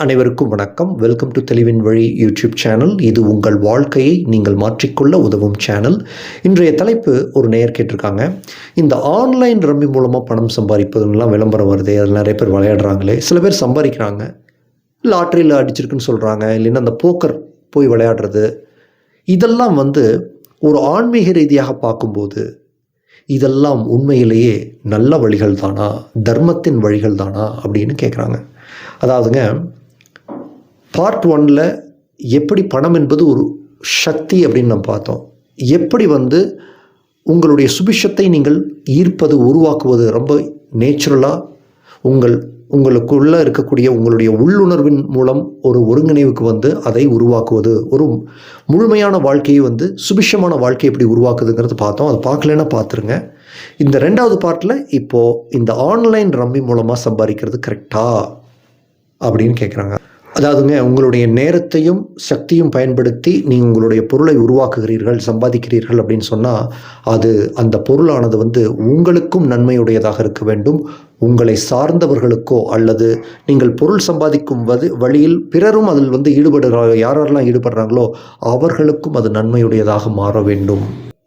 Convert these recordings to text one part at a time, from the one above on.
அனைவருக்கும் வணக்கம். Welcome to தெளிவின் வழி யூடியூப் சேனல் இது உங்கள் வாழ்க்கையை நீங்கள் மாற்றிக்கொள்ள உதவும் சேனல் இன்றைய தலைப்பு ஒரு நேயர் கேட்டிருக்காங்க. இந்த ஆன்லைன் ரம்மி மூலமாக பணம் சம்பாதிப்பதுலாம் விளம்பரம் வருது அதில் நிறைய பேர் விளையாடுறாங்களே. சில பேர் சம்பாதிக்கிறாங்க. லாட்ரியில் அடிச்சிருக்குன்னு சொல்கிறாங்க இல்லைன்னா அந்த போக்கர் போய் விளையாடுறது. இதெல்லாம் வந்து ஒரு ஆன்மீக ரீதியாக பார்க்கும்போது இதெல்லாம் உண்மையிலேயே நல்ல வழிகள் தானா தர்மத்தின் வழிகள் தானா அப்படின்னு கேட்குறாங்க அதாவதுங்க பார்ட் ஒனில் எப்படி பணம் என்பது ஒரு சக்தி அப்படின்னு நம்ம பார்த்தோம். எப்படி வந்து உங்களுடைய சுபிஷத்தை நீங்கள் ஈர்ப்பது உருவாக்குவது ரொம்ப நேச்சுரலாக உங்கள் உங்களுக்குள்ளே இருக்கக்கூடிய உங்களுடைய உள்ளுணர்வின் மூலம் ஒரு ஒருங்கிணைவுக்கு வந்து அதை உருவாக்குவது. ஒரு முழுமையான வாழ்க்கையை வந்து சுபிஷமான வாழ்க்கை எப்படி உருவாக்குதுங்கிறது பார்த்தோம். அதை பார்க்கலன்னா பார்த்துருங்க. இந்த ரெண்டாவது பார்ட்டில் இப்போது இந்த ஆன்லைன் ரம்மி மூலமாக சம்பாதிக்கிறது கரெக்டா அப்படின்னு கேட்குறாங்க அதாவதுங்க உங்களுடைய நேரத்தையும் சக்தியும் பயன்படுத்தி நீங்கள் உங்களுடைய பொருளை உருவாக்குகிறீர்கள் சம்பாதிக்கிறீர்கள் அப்படின்னு சொன்னால் அது அந்த பொருளானது வந்து உங்களுக்கும் நன்மையுடையதாக இருக்க வேண்டும். உங்களை சார்ந்தவர்களுக்கோ அல்லது நீங்கள் பொருள் சம்பாதிக்கும் வது வழியில் பிறரும் அதில் வந்து ஈடுபடுகிறார்கள் யாரெல்லாம் ஈடுபடுறாங்களோ அவர்களுக்கும் அது நன்மையுடையதாக மாற வேண்டும்.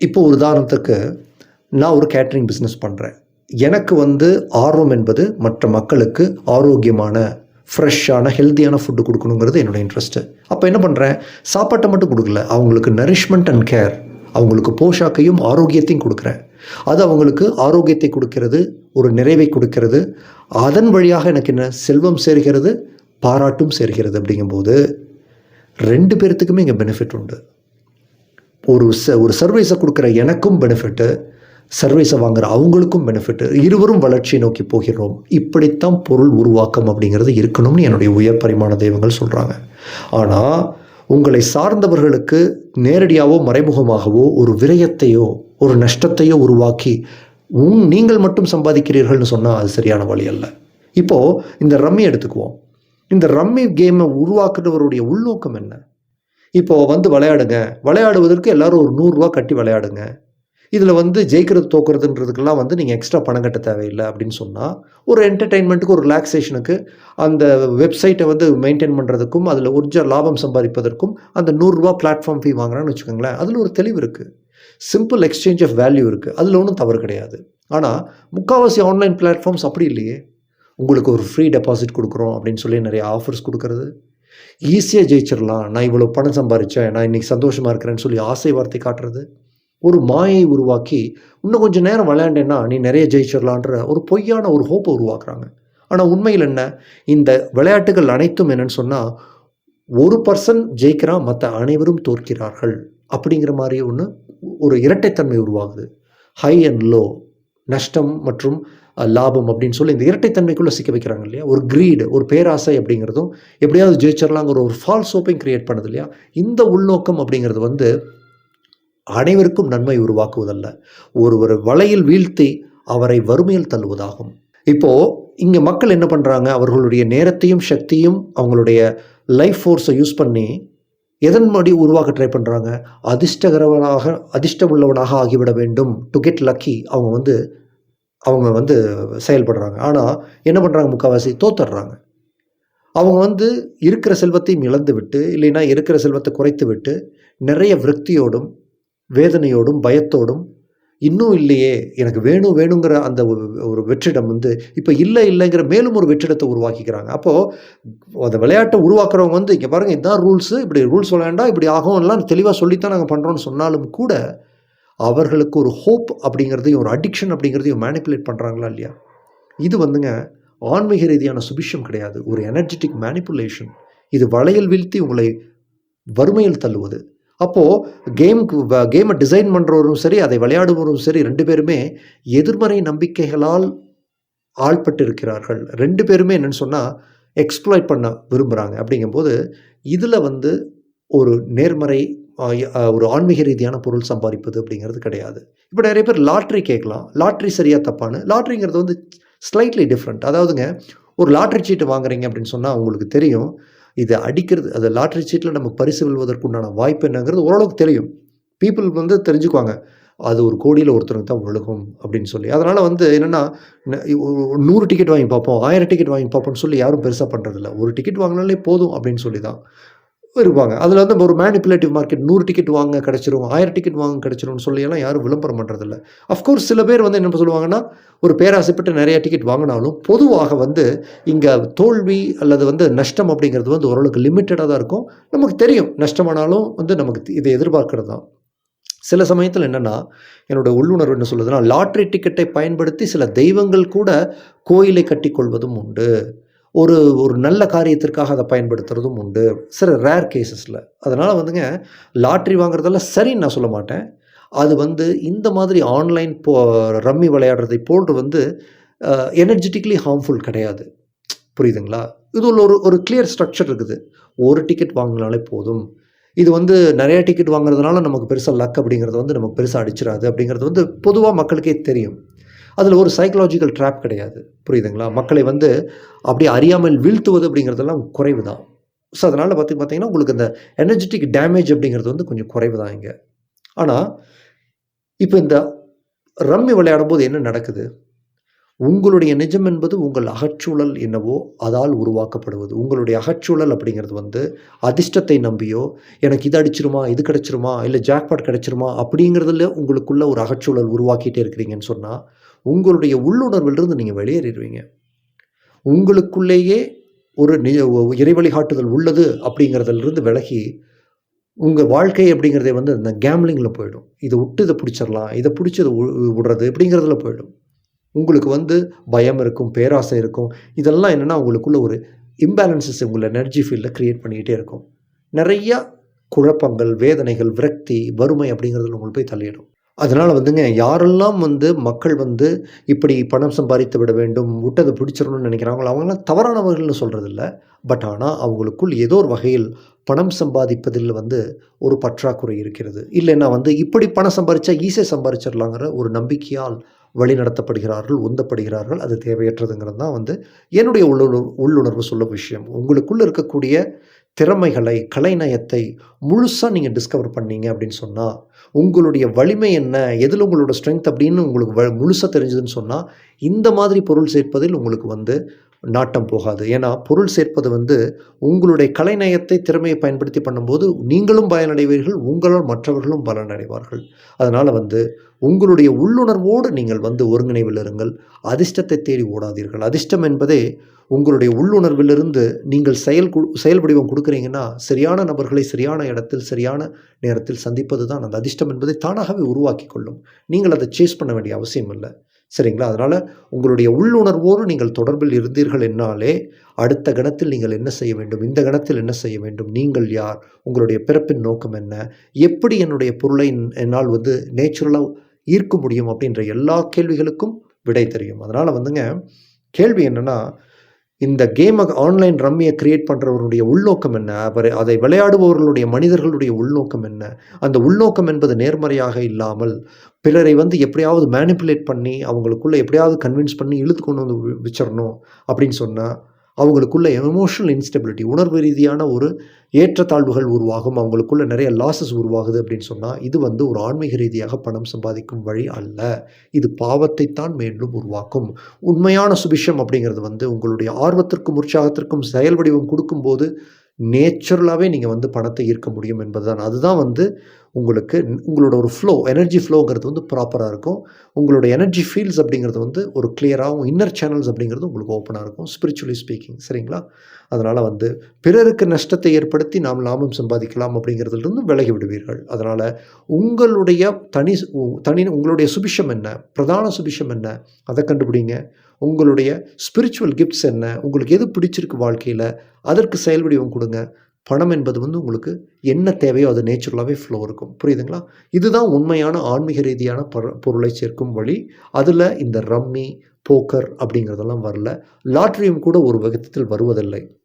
இப்போ ஒரு உதாரணத்துக்கு நான் ஒரு கேட்ரிங் பிஸ்னஸ் பண்ணுறேன் எனக்கு வந்து ஆர்வம் என்பது மற்ற மக்களுக்கு ஆரோக்கியமான ஃப்ரெஷ்ஷான ஹெல்த்தியான ஃபுட்டு கொடுக்கணுங்கிறது என்னோட இன்ட்ரெஸ்ட்டு அப்போ என்ன பண்ணுறேன் சாப்பாட்டை மட்டும் கொடுக்கல. அவங்களுக்கு நரிஷ்மெண்ட் அண்ட் கேர் அவங்களுக்கு போஷாக்கையும் ஆரோக்கியத்தையும் கொடுக்குறேன். அது அவங்களுக்கு ஆரோக்கியத்தை கொடுக்கிறது ஒரு நிறைவை கொடுக்கிறது. அதன் வழியாக எனக்கு என்ன? செல்வம் சேர்கிறது பாராட்டும் சேர்கிறது அப்படிங்கும்போது ரெண்டு பேர்த்துக்குமே இங்கே பெனிஃபிட் உண்டு. ஒரு ச ஒரு சர்வீஸை கொடுக்குற எனக்கும் பெனிஃபிட்டு சர்வீஸை வாங்குகிற அவங்களுக்கும் பெனிஃபிட்டு இருவரும் வளர்ச்சியை நோக்கி போகிறோம். இப்படித்தான் பொருள் உருவாக்கம் அப்படிங்கிறது இருக்கணும்னு என்னுடைய உயர் பரிமாண தெய்வங்கள் சொல்கிறாங்க ஆனால் உங்களை சார்ந்தவர்களுக்கு நேரடியாகவோ மறைமுகமாகவோ ஒரு விரயத்தையோ ஒரு நஷ்டத்தையோ உருவாக்கி உங் நீங்கள் மட்டும் சம்பாதிக்கிறீர்கள்னு சொன்னால் அது சரியான வழி அல்ல. இப்போது இந்த ரம்மி எடுத்துக்குவோம். இந்த ரம்மி கேமை உருவாக்குறவருடைய உள்நோக்கம் என்ன? இப்போது வந்து விளையாடுங்க. விளையாடுவதற்கு எல்லாரும் ஒரு நூறுரூவா கட்டி விளையாடுங்க. இதில் வந்து ஜெயிக்கிறது தோக்குறதுன்றதுக்கெல்லாம் வந்து நீங்கள் எக்ஸ்ட்ரா பணம் கட்ட தேவையில்லை அப்படின்னு சொன்னால் ஒரு என்டர்டெயின்மெண்ட்டுக்கு ஒரு ரிலாக்ஸேஷனுக்கு அந்த வெப்சைட்டை வந்து மெயின்டைன் பண்ணுறதுக்கும் அதில் உர்ஜ லாபம் சம்பாதிப்பதற்கும் அந்த நூறுரூவா பிளாட்ஃபார்ம் ஃபீ வாங்குறான்னு வச்சுக்கோங்களேன் அதில் ஒரு தெளிவு இருக்குது சிம்பிள் எக்ஸ்சேஞ்ச் ஆஃப் வேல்யூ இருக்குது அதில் ஒன்றும் தவறு கிடையாது. ஆனால் முக்கால்வாசி ஆன்லைன் பிளாட்ஃபார்ம்ஸ் அப்படி இல்லையே. உங்களுக்கு ஒரு ஃப்ரீ டெபாசிட் கொடுக்குறோம் அப்படின்னு சொல்லி நிறைய ஆஃபர்ஸ் கொடுக்குறது. ஈஸியாக ஜெயிச்சிடலாம். நான் இவ்வளோ பணம் சம்பாரித்தேன் நான் இன்றைக்கி சந்தோஷமாக இருக்கிறேன்னு சொல்லி ஆசை வார்த்தை காட்டுறது. ஒரு மாயை உருவாக்கி இன்னும் கொஞ்சம் நேரம் விளையாண்டேன்னா நீ நிறைய ஜெயிச்சிடலான்ற ஒரு பொய்யான ஒரு ஹோப்பை உருவாக்குறாங்க. ஆனால் உண்மையில் என்ன? இந்த விளையாட்டுகள் அனைத்தும் என்னன்னு சொன்னால் ஒரு பர்சன் ஜெயிக்கிறான் மற்ற அனைவரும் தோற்கிறார்கள். அப்படிங்கிற மாதிரி ஒன்று ஒரு இரட்டைத்தன்மை உருவாகுது. ஹை அண்ட் லோ நஷ்டம் மற்றும் லாபம் அப்படின்னு சொல்லி இந்த இரட்டைத்தன்மைக்குள்ளே சிக்க வைக்கிறாங்க இல்லையா? ஒரு க்ரீடு ஒரு பேராசை அப்படிங்கிறதும் எப்படியாவது ஜெயிச்சிடலாங்கிற ஒரு ஃபால்ஸ் ஹோப்பையும் க்ரியேட் பண்ணுது இல்லையா? இந்த உள்நோக்கம் அப்படிங்கிறது வந்து அனைவருக்கும் நன்மை உருவாக்குவதல்ல. ஒருவர் வலையில் வீழ்த்தி அவரை வறுமையில் தள்ளுவதாகும். இப்போது இங்கே மக்கள் என்ன பண்ணுறாங்க அவர்களுடைய நேரத்தையும் சக்தியும் அவங்களுடைய லைஃப் ஃபோர்ஸை யூஸ் பண்ணி எதன் மடி உருவாக்க ட்ரை பண்ணுறாங்க அதிர்ஷ்டகரவனாக அதிர்ஷ்டம் உள்ளவனாக ஆகிவிட வேண்டும். டு கெட் லக்கி அவங்க வந்து அவங்க வந்து செயல்படுறாங்க. ஆனால் என்ன பண்ணுறாங்க முக்கால்வாசி தோத்துடுறாங்க. அவங்க வந்து இருக்கிற செல்வத்தையும் இழந்து விட்டு இல்லைன்னா இருக்கிற செல்வத்தை குறைத்து விட்டு நிறைய விரக்தியோடும் வேதனையோடும் பயத்தோடும் இன்னும் இல்லையே எனக்கு வேணும் வேணுங்கிற அந்த ஒரு வெற்றிடம் வந்து இப்போ இல்லை இல்லைங்கிற மேலும் ஒரு வெற்றிடத்தை உருவாக்கிக்கிறாங்க. அப்போது அந்த விளையாட்டை உருவாக்குறவங்க வந்து இங்கே பாருங்கள் இதுதான் ரூல்ஸு இப்படி ரூல்ஸ் விளையாண்டா இப்படி ஆகும்லாம் தெளிவாக சொல்லித்தான் நாங்கள் பண்ணுறோன்னு சொன்னாலும் கூட அவர்களுக்கு ஒரு ஹோப் அப்படிங்கிறதையும் ஒரு அடிக்ஷன் அப்படிங்கிறதையும் மேனிப்புலேட் பண்ணுறாங்களா இல்லையா? இது வந்துங்க ஆன்மீக ரீதியான சுபிஷம் கிடையாது. ஒரு எனர்ஜெட்டிக் மேனிப்புலேஷன். இது வளையல் வீழ்த்தி உங்களை வறுமையில் தள்ளுவது. அப்போது கேமுக்கு கேமை டிசைன் பண்ணுறவரும் சரி அதை விளையாடுபவரும் சரி ரெண்டு பேருமே எதிர்மறை நம்பிக்கைகளால் ஆள்பட்டு இருக்கிறார்கள் ரெண்டு பேருமே என்னென்னு சொன்னால் எக்ஸ்ப்ளாய்ட் பண்ண விரும்புகிறாங்க அப்படிங்கும்போது இதில் வந்து ஒரு நேர்மறை ஒரு ஆன்மீக ரீதியான பொருள் சம்பாதிப்பது அப்படிங்கிறது கிடையாது. இப்போ நிறைய பேர் லாட்ரி கேட்கலாம். லாட்ரி சரியாக தப்பான்னு. லாட்ரிங்கிறது வந்து ஸ்லைட்லி டிஃப்ரெண்ட் அதாவதுங்க ஒரு லாட்ரி சீட்டு வாங்குறீங்க அப்படின்னு சொன்னால் உங்களுக்கு தெரியும் இதை அடிக்கிறது அந்த லாட்ரி சீட்டில் நம்ம பரிசு வெல்வதற்குண்டான வாய்ப்பு என்னங்கிறது ஓரளவுக்கு தெரியும். பீப்புள் வந்து தெரிஞ்சுக்குவாங்க. அது ஒரு கோடியில் ஒருத்தருக்கு தான் விழுகும் அப்படின்னு சொல்லி. அதனால் வந்து என்னென்னா நூறு டிக்கெட் வாங்கி பார்ப்போம் ஆயிரம் டிக்கெட் வாங்கி பார்ப்போம்னு சொல்லி யாரும் பெருசாக பண்ணுறதில்ல ஒரு டிக்கெட் வாங்கினாலே போதும் அப்படின்னு சொல்லி தான் இருப்பாங்க அதில் வந்து ஒரு மேனிப்புலேட்டிவ் மார்க்கெட் நூறு டிக்கெட் வாங்க கிடச்சிரும் ஆயிரம் டிக்கெட் வாங்க கிடச்சிரும்னு சொல்லியெல்லாம் யாரும் விளம்பரம் பண்ணுறதில்ல அஃப்கோர்ஸ் சில பேர் வந்து என்ன சொல்லுவாங்கன்னா ஒரு பேராசைப்பட்டு நிறையா டிக்கெட் வாங்கினாலும் பொதுவாக வந்து இங்கே தோல்வி அல்லது வந்து நஷ்டம் அப்படிங்கிறது வந்து ஓரளவுக்கு லிமிட்டடாக தான் இருக்கும். நமக்கு தெரியும் நஷ்டமானாலும் வந்து நமக்கு இதை எதிர்பார்க்கறது தான். சில சமயத்தில் என்னென்னா என்னோட உள்ளுணர்வு என்ன சொல்லுதுன்னா லாட்ரி டிக்கெட்டை பயன்படுத்தி சில தெய்வங்கள் கூட கோயிலை கட்டிக்கொள்வதும் உண்டு. ஒரு ஒரு நல்ல காரியத்திற்காக அதை பயன்படுத்துறதும் உண்டு. சில ரேர் கேசஸில் அதனால் வந்துங்க லாட்ரி வாங்குறதெல்லாம் சரின்னு நான் சொல்ல மாட்டேன். அது வந்து இந்த மாதிரி ஆன்லைன் போ ரம்மி விளையாடுறதை போன்று வந்து எனர்ஜெட்டிக்லி ஹார்ம்ஃபுல் கிடையாது. புரியுதுங்களா? இது உள்ள ஒரு ஒரு கிளியர் ஸ்ட்ரக்சர் இருக்குது. ஒரு டிக்கெட் வாங்கினாலே போதும். இது வந்து நிறைய டிக்கெட் வாங்குறதுனால நமக்கு பெருசாக லக் அப்படிங்கிறது வந்து நமக்கு பெருசாக அடிச்சிடாது அப்படிங்கிறது வந்து பொதுவாக மக்களுக்கே தெரியும். அதில் ஒரு சைக்கலாஜிக்கல் ட்ராப் கிடையாது. புரியுதுங்களா? மக்களை வந்து அப்படியே அறியாமல் வீழ்த்துவது அப்படிங்கிறதெல்லாம் குறைவு தான் ஸோ அதனால் பார்த்து பார்த்தீங்கன்னா உங்களுக்கு இந்த எனர்ஜெட்டிக் டேமேஜ் அப்படிங்கிறது வந்து கொஞ்சம் குறைவு தான் இங்கே. ஆனால் இப்போ இந்த ரம்மி விளையாடும் போது என்ன நடக்குது? உங்களுடைய நிஜம் என்பது உங்கள் அகச்சூழல் என்னவோ அதால் உருவாக்கப்படுவது. உங்களுடைய அகச்சூழல் அப்படிங்கிறது வந்து அதிர்ஷ்டத்தை நம்பியோ எனக்கு இது அடிச்சிருமா இது கிடச்சிருமா இல்லை ஜாக்பாட் கிடச்சிருமா அப்படிங்கிறதுல உங்களுக்குள்ள ஒரு அகச்சூழல் உருவாக்கிட்டே இருக்கிறீங்கன்னு சொன்னால் உங்களுடைய உள்ளுணர்விலிருந்து நீங்கள் வெளியேறிடுவீங்க. உங்களுக்குள்ளேயே ஒரு நி இறை வழிகாட்டுதல் உள்ளது அப்படிங்கிறதுலேருந்து விலகி உங்கள் வாழ்க்கை அப்படிங்கிறதே வந்து அந்த கேம்லிங்கில் போயிடும். இதை விட்டு இதை பிடிச்சிடலாம் இதை பிடிச்சதை விடுறது அப்படிங்கிறதுல போயிடும். உங்களுக்கு வந்து பயம் இருக்கும் பேராசை இருக்கும். இதெல்லாம் என்னென்னா உங்களுக்குள்ள ஒரு இம்பேலன்சஸ் உங்களை எனர்ஜி ஃபீல்டில் க்ரியேட் பண்ணிக்கிட்டே இருக்கும். நிறையா குழப்பங்கள் வேதனைகள் விரக்தி வறுமை அப்படிங்கிறதுல உங்களுக்கு போய் தள்ளிடும். அதனால் வந்துங்க யாரெல்லாம் வந்து மக்கள் வந்து இப்படி பணம் சம்பாதித்து விட வேண்டும் விட்டதை பிடிச்சிடணும்னு நினைக்கிறாங்களோ அவங்களாம் தவறானவர்கள்னு சொல்கிறதில்ல பட் ஆனால் அவங்களுக்குள் ஏதோ ஒரு வகையில் பணம் சம்பாதிப்பதில் வந்து ஒரு பற்றாக்குறை இருக்கிறது. இல்லைன்னா வந்து இப்படி பணம் சம்பாதிச்சா ஈஸியாக சம்பாதிச்சிடலாங்கிற ஒரு நம்பிக்கையால் வழி நடத்தப்படுகிறார்கள் உந்தப்படுகிறார்கள் அது தேவையற்றதுங்கிறது தான் வந்து என்னுடைய உள்ளுணர்வு உள்ளுணர்வு சொல்லும் விஷயம். உங்களுக்குள்ளே இருக்கக்கூடிய திறமைகளை கலைநயத்தை முழுசாக நீங்கள் டிஸ்கவர் பண்ணீங்க அப்படின்னு சொன்னால் உங்களுடைய வலிமை என்ன எதில் உங்களோட ஸ்ட்ரென்த் அப்படின்னு உங்களுக்கு வ முழுசாக தெரிஞ்சதுன்னு சொன்னால் இந்த மாதிரி பொருள் சேர்ப்பதில் உங்களுக்கு வந்து நாட்டம் போகாது. ஏன்னா பொருள் சேர்ப்பது வந்து உங்களுடைய கலைநயத்தை திறமையை பயன்படுத்தி பண்ணும்போது நீங்களும் பயனடைவீர்கள் உங்களால் மற்றவர்களும் பலனடைவார்கள் அதனால் வந்து உங்களுடைய உள்ளுணர்வோடு நீங்கள் வந்து ஒருங்கிணைவில் இருங்கள். அதிர்ஷ்டத்தை தேடி ஓடாதீர்கள். அதிர்ஷ்டம் என்பதே உங்களுடைய உள்ளுணர்விலிருந்து நீங்கள் செயல் செயல் வடிவம் கொடுக்குறீங்கன்னா சரியான நபர்களை சரியான இடத்தில் சரியான நேரத்தில் சந்திப்பது தான் அந்த அதிர்ஷ்டம் என்பதை தானாகவே உருவாக்கி கொள்ளும். நீங்கள் அதை சேஸ் பண்ண வேண்டிய அவசியம் இல்லை. சரிங்களா? அதனால் உங்களுடைய உள்ளுணர்வோடு நீங்கள் தொடர்பில் இருந்தீர்கள் என்னாலே அடுத்த கணத்தில் நீங்கள் என்ன செய்ய வேண்டும்? இந்த கணத்தில் என்ன செய்ய வேண்டும்? நீங்கள் யார்? உங்களுடைய பிறப்பின் நோக்கம் என்ன? எப்படி என்னுடைய பொருளை என்னால் வந்து நேச்சுரலாக ஈர்க்க முடியும்? அப்படின்ற எல்லா கேள்விகளுக்கும் விடை தெரியும். அதனால் வந்துங்க கேள்வி என்னென்னா இந்த கேமை ஆன்லைன் ரம்மியை கிரியேட் பண்ணுறவருடைய உள்நோக்கம் என்ன? அவர் அதை விளையாடுபவர்களுடைய மனிதர்களுடைய உள்நோக்கம் என்ன? அந்த உள்நோக்கம் என்பது நேர்மறையாக இல்லாமல் பிறரை வந்து எப்படியாவது மேனிப்புலேட் பண்ணி அவங்களுக்குள்ளே எப்படியாவது கன்வின்ஸ் பண்ணி இழுத்து கொண்டு வந்து வச்சிடணும் அப்படின்னு சொன்னால் அவங்களுக்குள்ள எமோஷனல் இன்ஸ்டெபிலிட்டி உணர்வு ரீதியான ஒரு ஏற்றத்தாழ்வுகள் உருவாகும். அவங்களுக்குள்ள நிறைய லாசஸ் உருவாகுது அப்படின்னு சொன்னால் இது வந்து ஒரு ஆன்மீக ரீதியாக பணம் சம்பாதிக்கும் வழி அல்ல. இது பாவத்தைத்தான் மீண்டும் உருவாக்கும். உண்மையான சுபிஷம் அப்படிங்கிறது வந்து உங்களுடைய ஆர்வத்திற்கும் உற்சாகத்திற்கும் செயல் வடிவம் கொடுக்கும்போது நேச்சுரலாகவே நீங்கள் வந்து பணத்தை ஈர்க்க முடியும் என்பதுதான். அதுதான் வந்து உங்களுக்கு உங்களோட ஒரு ஃப்ளோ எனர்ஜி ஃப்ளோங்கிறது வந்து ப்ராப்பராக இருக்கும். உங்களோட எனர்ஜி ஃபீல்ஸ் அப்படிங்கிறது வந்து ஒரு கிளியராகவும் இன்னர் சேனல்ஸ் அப்படிங்கிறது உங்களுக்கு ஓப்பனாக இருக்கும் ஸ்பிரிச்சுவலி ஸ்பீக்கிங் சரிங்களா? அதனால் வந்து பிறருக்கு நஷ்டத்தை ஏற்படுத்தி நாம் லாபம் சம்பாதிக்கலாம் அப்படிங்கிறதுலேருந்து விலகி விடுவீர்கள். அதனால் உங்களுடைய தனி தனி உங்களுடைய சுபிஷம் என்ன? பிரதான சுபிஷம் என்ன? அதை கண்டுபிடிங்க. உங்களுடைய ஸ்பிரிச்சுவல் கிஃப்ட்ஸ் என்ன? உங்களுக்கு எது பிடிச்சிருக்கு வாழ்க்கையில்? அதற்கு செயல் வடிவம் கொடுங்க. பணம் என்பது வந்து உங்களுக்கு என்ன தேவையோ அது நேச்சுரலாகவே ஃப்ளோ இருக்கும். புரியுதுங்களா? இதுதான் உண்மையான ஆன்மீக ரீதியான பொருளை சேர்க்கும் வழி. அதில் இந்த ரம்மி போக்கர் அப்படிங்கிறதெல்லாம் வரல. லாட்ரியும் கூட ஒரு விதத்தில் வருவதில்லை.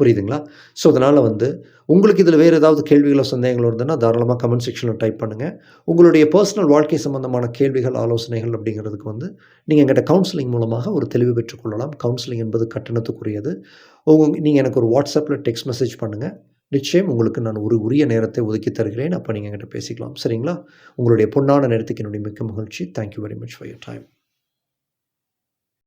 புரியுதுங்களா? ஸோ அதனால் வந்து உங்களுக்கு இதில் வேறு ஏதாவது கேள்விகளோ சந்தேகங்களோ இருந்ததுன்னா தாராளமாக கமெண்ட் செக்ஷனில் டைப் பண்ணுங்கள் உங்களுடைய பர்சனல் வாழ்க்கை சம்மந்தமான கேள்விகள் ஆலோசனைகள் அப்படிங்கிறதுக்கு வந்து நீங்கள் எங்கிட்ட கவுன்சிலிங் மூலமாக ஒரு தெளிவு பெற்றுக்கொள்ளலாம் கவுன்சிலிங் என்பது கட்டணத்துக்குரியது. உங்க நீங்கள் எனக்கு ஒரு வாட்ஸ்அப்பில் டெக்ஸ்ட் மெசேஜ் பண்ணுங்கள் நிச்சயம் உங்களுக்கு நான் ஒரு உரிய நேரத்தை ஒதுக்கி தருகிறேன். அப்போ நீங்கள் எங்கிட்ட பேசிக்கலாம். சரிங்களா? உங்களுடைய பொன்னான நேரத்துக்கு என்னுடைய மிக்க மகிழ்ச்சி. Thank you very much for your time